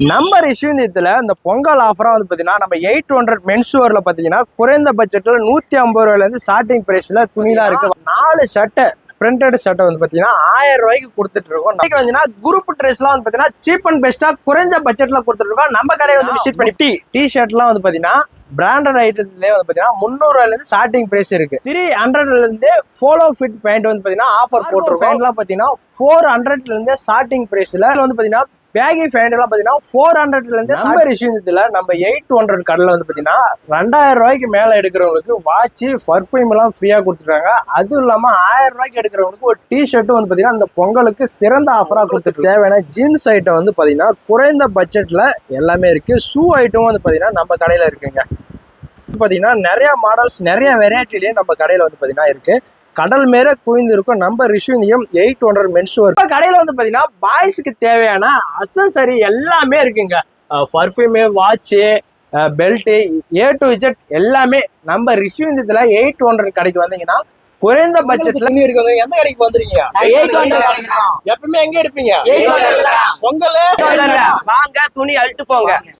நம்ம ரிஷ்யூந்தியத்துல இந்த பொங்கல் ஆஃபரா வந்து பாத்தீங்கன்னா நம்ம எயிட் ஹண்ட்ரட் மென்ஸ் வேர்ல பாத்தீங்கன்னா குறைந்த பட்ஜெட்ல நூத்தி ஐம்பது ரூபாயில இருந்து ஸ்டார்டிங் பிரைஸ்ல துணிலாம் இருக்கு. நாலு சட்டை பிரிண்டட் சட்டை வந்து பாத்தீங்கன்னா ஆயிரம் ரூபாய்க்கு கொடுத்துட்டு இருக்கோம். இன்னைக்கு வந்து குரூப் ட்ரெஸ்லாம் வந்து பாத்தீங்கன்னா சீப் அண்ட் பெஸ்டா குறைஞ்ச பட்ஜெட்ல கொடுத்துட்டு இருக்கோம். நம்ம கடையை வந்து விசிட் பண்ணி டி டி ஷர்ட்லாம் வந்து பாத்தீங்கன்னா பிராண்டட் ஐட்டத்துலயே வந்து பாத்தீங்கன்னா முந்நூறு ரூபாயில இருந்து ஸ்டார்டிங் பிரைஸ் இருக்கு. த்ரீ ஹண்ட்ரட்ல இருந்து ஃபோலோ ஃபிட் பேண்ட் வந்து பாத்தீங்கன்னா ஆஃபர் போட்டிருக்கோம். பேண்ட்லாம் பாத்தீங்கன்னா ஃபோர் ஹண்ட்ரட்ல இருந்து ஸ்டார்டிங் பிரைஸ்ல வந்து பாத்தீங்கன்னா பேகி ஃபேண்ட் எல்லாம் பாத்தீங்கன்னா ஃபோர் ஹண்ட்ரட்ல இருந்து நம்ம விஷயத்துல நம்ம எயிட் ஹண்ட்ரட் கடையில் வந்து பாத்தீங்கன்னா ரெண்டாயிரம் ரூபாய்க்கு மேல எடுக்கிறவங்களுக்கு வாட்ச் பர்ஃபியூம் எல்லாம் ஃப்ரீயா கொடுத்துருக்காங்க. அதுவும் இல்லாம ஆயிரம் ரூபாய்க்கு எடுக்கிறவங்களுக்கு ஒரு டி ஷர்ட்டும் வந்து பாத்தீங்கன்னா அந்த பொங்கலுக்கு சிறந்த ஆஃபரா கொடுத்துட்டு தேவையான ஜீன்ஸ் ஐட்டம் வந்து பாத்தீங்கன்னா குறைந்த பட்ஜெட்ல எல்லாமே இருக்கு. ஷூ ஐட்டம் வந்து பாத்தீங்கன்னா நம்ம கடையில இருக்குங்க. பாத்தீங்கன்னா நிறைய மாடல்ஸ் நிறைய வெரைட்டிலேயே நம்ம கடையில வந்து பாத்தீங்கன்னா இருக்கு. கடல் மேல குவிந்து இருக்கும் நம்ம ரிஷ்யூனியம் எயிட் ஹண்ட்ரட் மென்ஸ் இப்போ கடையில வந்து பாத்தீங்கன்னா பாய்ஸ்க்கு தேவையான அசசரி எல்லாமே இருக்குங்க. Perfume watch belt A to Z எல்லாமே நம்ம ரிஷ்யூந்தியத்துல எயிட் ஹண்ட்ரட் கடைக்கு வந்தீங்கன்னா குறைந்த பட்ஜெட்ல எந்த கடைக்கு வந்துருக்கீங்க? எப்பவுமே எங்க எடுப்பீங்க? பொங்கல் வாங்க துணி அழுட்டு போங்க.